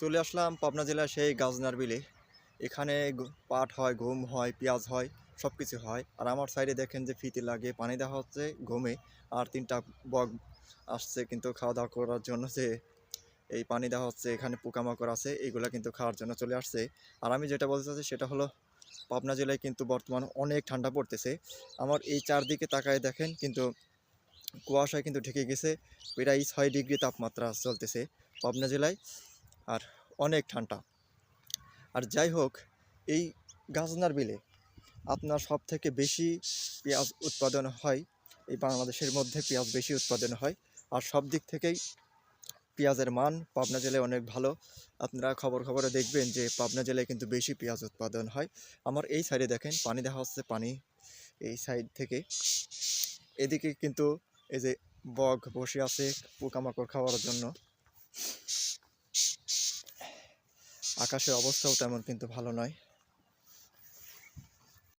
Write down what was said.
চলে আসলাম পাবনা জেলার সেই গাজনার বিলে। এখানে পাট হয় গম হয়, পেঁয়াজ হয় সব কিছু হয়। আর আমার সাইডে দেখেন যে ফিতে লাগে, পানি দেওয়া হচ্ছে গমে আর তিনটা বগ আসছে কিন্তু খাওয়া দাওয়া করার জন্য যে এই পানি দেওয়া হচ্ছে, এখানে পোকামাকড় আছে এইগুলা কিন্তু খাওয়ার জন্য চলে আসছে। আর আমি যেটা বলতে চাচ্ছি সেটা হলো, পাবনা জেলায় কিন্তু বর্তমানে অনেক ঠান্ডা পড়তেছে। আমার এই চারদিকে তাকায় দেখেন কিন্তু কুয়াশায় কিন্তু ঢেকে গেছে, প্রায় ছয় ডিগ্রি তাপমাত্রা চলতেছে পাবনা জেলায়। আর অনেক ঠান্ডা। আর যাই হোক, এই গাজনার বিলে আপনার সব থেকে বেশি পেঁয়াজ উৎপাদন হয়, এই বাংলাদেশের মধ্যে পেঁয়াজ বেশি উৎপাদন হয়। আর সব দিক থেকেই পেঁয়াজের মান পাবনা জেলায় অনেক ভালো। আপনারা খবর খবরে দেখবেন যে পাবনা জেলায় কিন্তু বেশি পেঁয়াজ উৎপাদন হয়। আমার এই সাইডে দেখেন, পানি দেখা হচ্ছে পানি এই সাইড থেকে। এদিকে কিন্তু এই যে বগ বসে আছে পোকামাকড় খাওয়ার জন্য। আকাশের অবস্থাও তেমন কিন্তু ভালো নয়।